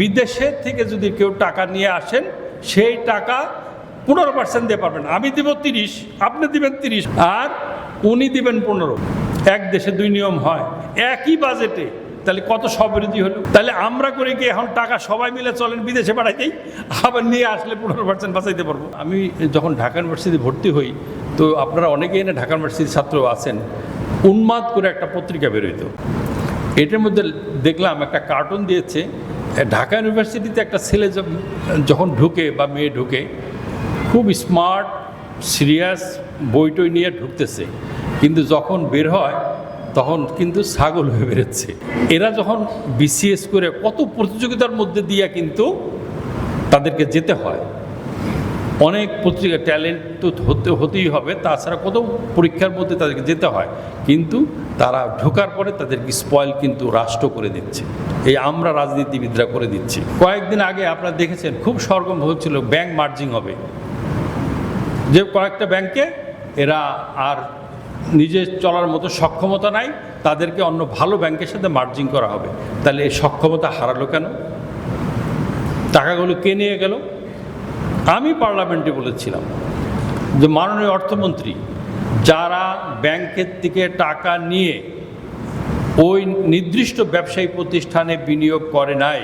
বিদেশের থেকে যদি কেউ টাকা নিয়ে আসেন, সেই টাকা পনেরো পার্সেন্ট দিয়ে পারবেন আমি দিব তিরিশ, আপনি দিবেন তিরিশ, আর উনি দিবেন পনেরো। এক দেশে দুই নিয়ম হয়। একই বাজেটে, তাহলে কত সবিরোধী হলো? তাহলে আমরা করে কি এখন টাকা সবাই মিলে চলেন বিদেশে পাঠাইতেই আবার নিয়ে আসলে পনেরো পার্সেন্ট বাঁচাইতে পারব। আমি যখন ঢাকা ইউনিভার্সিটি ভর্তি হই, তো আপনারা অনেকেই এনে ঢাকা ইউনিভার্সিটির ছাত্র আছেন, উন্মাদ করে একটা পত্রিকা বেরোইতো এটার মধ্যে দেখলাম একটা কার্টুন দিয়েছে ঢাকা ইউনিভার্সিটিতে একটা ছেলে যখন- ঢুকে বা মেয়ে ঢুকে, খুব স্মার্ট সিরিয়াস বই টই নিয়ে ঢুকতেছে। কিন্তু যখন বের হয়, তখন কিন্তু ছাগল হয়ে বেরোচ্ছে। এরা যখন বিসিএস করে কত প্রতিযোগিতার মধ্যে দিয়ে কিন্তু তাদেরকে যেতে হয়। অনেক পত্রিকা ট্যালেন্ট তো হতে, হতেই হবে, তাছাড়া কত পরীক্ষার মধ্যে তাদেরকে যেতে হয়। কিন্তু তারা ঢোকার পরে তাদেরকে স্পয়েল কিন্তু রাষ্ট্র করে দিচ্ছে। এই আমরা রাজনীতিবিদরা করে দিচ্ছি। কয়েকদিন আগে আপনারা দেখেছেন, খুব সরগম হচ্ছিল ব্যাংক মার্জিং হবে। যে কয়েকটা ব্যাংকে এরা আর নিজে চলার মতো সক্ষমতা নাই, তাদেরকে অন্য ভালো ব্যাংকের সাথে মার্জিং করা হবে। তাহলে এই সক্ষমতা হারালো কেন? টাকাগুলো কে নিয়ে গেল? আমি পার্লামেন্টে বলেছিলাম যে মাননীয় অর্থমন্ত্রী, যারা ব্যাংকের থেকে টাকা নিয়ে ওই নির্দিষ্ট ব্যবসায়ী প্রতিষ্ঠানে বিনিয়োগ করে নাই,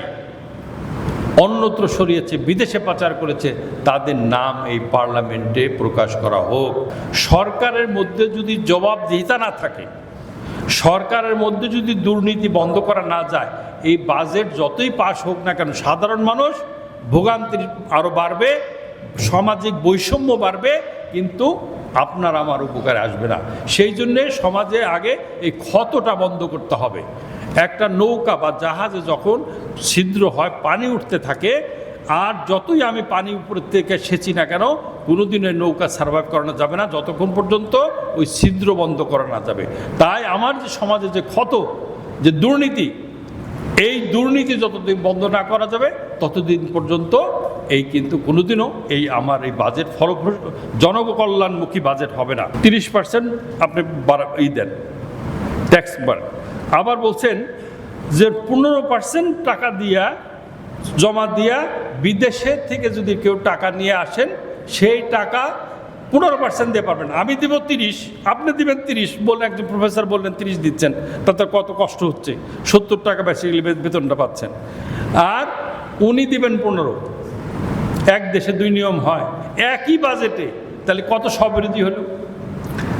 অন্যত্র সরিয়েছে, বিদেশে পাচার করেছে, তাদের নাম এই পার্লামেন্টে প্রকাশ করা হোক। সরকারের মধ্যে যদি জবাবদিহিতা না থাকে, সরকারের মধ্যে যদি দুর্নীতি বন্ধ করা না যায়, এই বাজেট যতই পাশ হোক না কেন, সাধারণ মানুষ ভোগান্তির আরও বাড়বে, সামাজিক বৈষম্য বাড়বে, কিন্তু আপনার আমার উপকারে আসবে না। সেই জন্যে সমাজে আগে এই ক্ষতটা বন্ধ করতে হবে। একটা নৌকা বা জাহাজে যখন ছিদ্র হয়, পানি উঠতে থাকে, আর যতই আমি পানি উপর থেকে সেচি না কেন কোনোদিনের নৌকা সার্ভাইভ করানো যাবে না। যতক্ষণ পর্যন্ত ওই ছিদ্র বন্ধ করা না যাবে। তাই আমার যে সমাজে যে ক্ষত, যে দুর্নীতি এই দুর্নীতি যতদিন বন্ধ না করা যাবে, ততদিন পর্যন্ত এই কিন্তু কোনোদিনও এই আমার এই বাজেট ফলপ্রস, জনকল্যাণমুখী বাজেট হবে না। তিরিশ পার্সেন্ট আপনি ই দেন ট্যাক্স বাড়ে আবার বলছেন যে পনেরো পার্সেন্ট টাকা দিয়া, জমা দিয়া বিদেশে থেকে যদি কেউ টাকা নিয়ে আসেন, সেই টাকা পনেরো পার্সেন্ট দিয়ে পারবেন আমি দিব তিরিশ, আপনি দিবেন তিরিশ বলে একজন প্রফেসর বললেন তিরিশ দিচ্ছেন, তাতে কত কষ্ট হচ্ছে? সত্তর টাকা বেশি বেতনটা পাচ্ছেন। আর উনি দিবেন পনেরো। এক দেশে দুই নিয়ম হয়। একই বাজেটে তাহলে কত সবিরোধী হলো?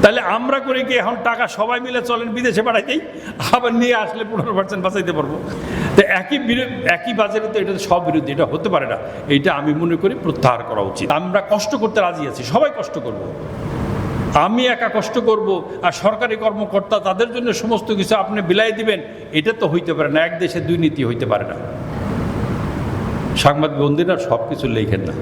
তাহলে আমরা করে কি এখন টাকা সবাই মিলে চলেন, বিদেশে পাঠাইতেই আবার নিয়ে আসলে পনেরো পার্সেন্ট বাঁচাইতে পারব। তো একই একই বাজারে তো এটা সব বিরোধী, এটা হতে পারে না। এইটা আমি মনে করি প্রত্যাহার করা উচিত। আমরা কষ্ট করতে রাজি আছি, সবাই কষ্ট করব। আমি একা কষ্ট করব আর সরকারি কর্মকর্তা তাদের জন্য সমস্ত কিছু আপনি বিলাই দিবেন, এটা তো হইতে পারে না। এক দেশে দুই নীতি হইতে পারে না। সাংবাদিক বন্ধুরা সব কিছু লেখেন না।